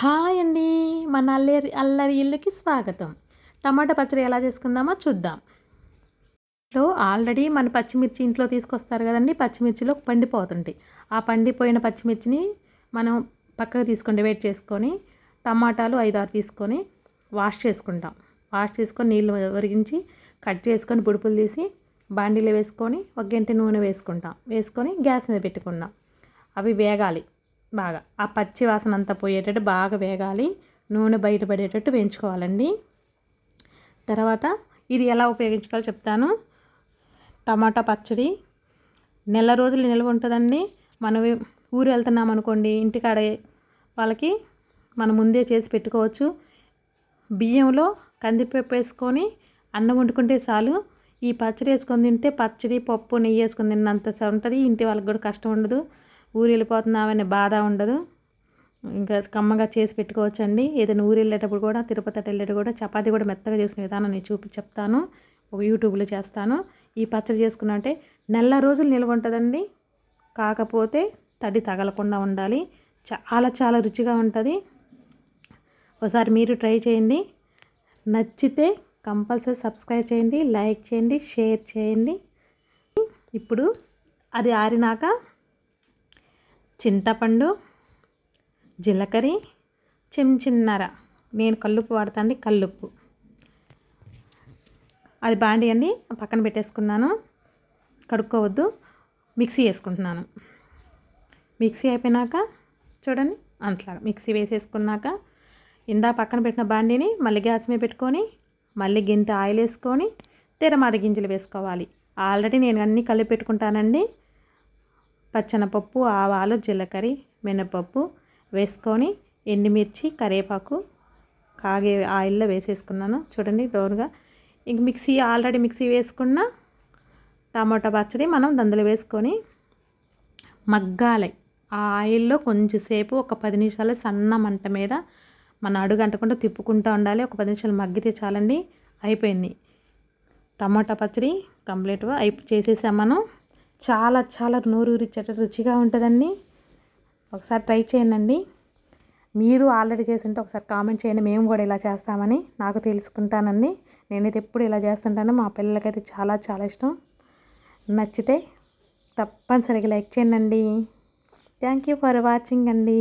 Hi అండి మన అల్లరి అల్లరి ఇల్లుకి స్వాగతం. టమాటా పచ్చడి ఎలా చేసుకుందామో చూద్దాం. లో ఆల్రెడీ మన పచ్చిమిర్చి ఇంట్లో తీసుకొస్తారు కదండి పచ్చిమిర్చిలో పండిపోతుంటాయి. ఆ పండిపోయిన పచ్చిమిర్చిని మనం పక్కకు తీసుకొని వెయిట్ చేసుకొని టమాటాలు ఐదారు తీసుకొని వాష్ చేసుకుంటాం. వాష్ చేసుకొని నీళ్ళు ఒరిగించి కట్ చేసుకొని పుడుపులు తీసి బాండీలో వేసుకొని ఒక గంట నూనె వేసుకుంటాం. వేసుకొని గ్యాస్ మీద పెట్టుకున్నాం అవి వేగాలి. బాగా ఆ పచ్చి వాసన అంతా పోయేటట్టు బాగా వేగాలి. నూనె బయటపడేటట్టు వేయించుకోవాలండి. తర్వాత ఇది ఎలా ఉపయోగించుకోవాలో చెప్తాను. టమాటా పచ్చడి. నెల రోజులు నిల్వ ఉంటుందండి. మనం ఊరు వెళ్తున్నాం అనుకోండి ఇంటికాడ వాళ్ళకి మనం ముందే చేసి పెట్టుకోవచ్చు. బియ్యంలో కందిపప్పు వేసుకొని అన్నం వండుకుంటే చాలు. ఈ పచ్చడి వేసుకొని తింటే పచ్చడి పప్పు నెయ్యి వేసుకొని తిన్నంత ఉంటుంది. ఇంటి వాళ్ళకి కూడా కష్టం ఉండదు. ఊరు వెళ్ళిపోతున్నామనే బాధ ఉండదు. ఇంకా కమ్మగా చేసి పెట్టుకోవచ్చండి. ఏదైనా ఊరు వెళ్ళేటప్పుడు కూడా తిరుపతి వెళ్ళేటప్పుడు కూడా చపాతీ కూడా మెత్తగా చేసిన విధానం నేను చూపి చెప్తాను. ఒక యూట్యూబ్లో చేస్తాను. ఈ పచ్చడి చేసుకున్నామంటే నెల రోజులు నిల్వ ఉంటుందండి. కాకపోతే తడి తగలకుండా ఉండాలి. చాలా చాలా రుచిగా ఉంటుంది. ఒకసారి మీరు ట్రై చేయండి. నచ్చితే కంపల్సరీ సబ్స్క్రైబ్ చేయండి లైక్ చేయండి షేర్ చేయండి. ఇప్పుడు అది ఆరినాక చింతపండు జీలకర్ర చెంచిన్నర నేను కల్లుప్పు వాడతాండి కల్లుప్పు. అది బాండి అండి పక్కన పెట్టేసుకున్నాను. కడుక్కోవద్దు మిక్సీ వేసుకుంటున్నాను. మిక్సీ అయిపోయినాక చూడండి అంతలాగా మిక్సీ వేసేసుకున్నాక ఇందా పక్కన పెట్టిన బాండీని మళ్ళీ గ్యాస్ మీద పెట్టుకొని మళ్ళీ గింట ఆయిల్ వేసుకొని తెరమాద గింజలు వేసుకోవాలి. ఆల్రెడీ నేను అన్నీ కలిపి పెట్టుకుంటానండి. పచ్చనపప్పు ఆవాలు జీలకర్ర మినపప్పు వేసుకొని ఎండుమిర్చి కరివేపాకు కాగే ఆయిల్లో వేసేసుకున్నాను. చూడండి డోర్గా ఇంక మిక్సీ ఆల్రెడీ మిక్సీ వేసుకున్న టమాటా పచ్చడి మనం దందులో వేసుకొని మగ్గాలి. ఆ ఆయిల్లో కొంచెంసేపు ఒక పది నిమిషాలు సన్న మంట మీద మన అడుగు అంటకుండా తిప్పుకుంటూ ఉండాలి. ఒక పది నిమిషాలు మగ్గితే చాలండి అయిపోయింది. టమాటా పచ్చడి కంప్లీట్గా అయి చేసేసాం మనం. చాలా చాలా నోరు రుచి రుచిగా ఉంటుందండి. ఒకసారి ట్రై చేయండి మీరు ఆల్రెడీ చేసింటే ఒకసారి కామెంట్ చేయండి. మేము కూడా ఇలా చేస్తామని నాకు తెలుసుకుంటానండి. నేనైతే ఎప్పుడు ఇలా చేస్తుంటాను. మా పిల్లలకైతే చాలా చాలా ఇష్టం. నచ్చితే తప్పనిసరిగా లైక్ చేయండి థ్యాంక్ యూ ఫర్ వాచింగ్ అండి.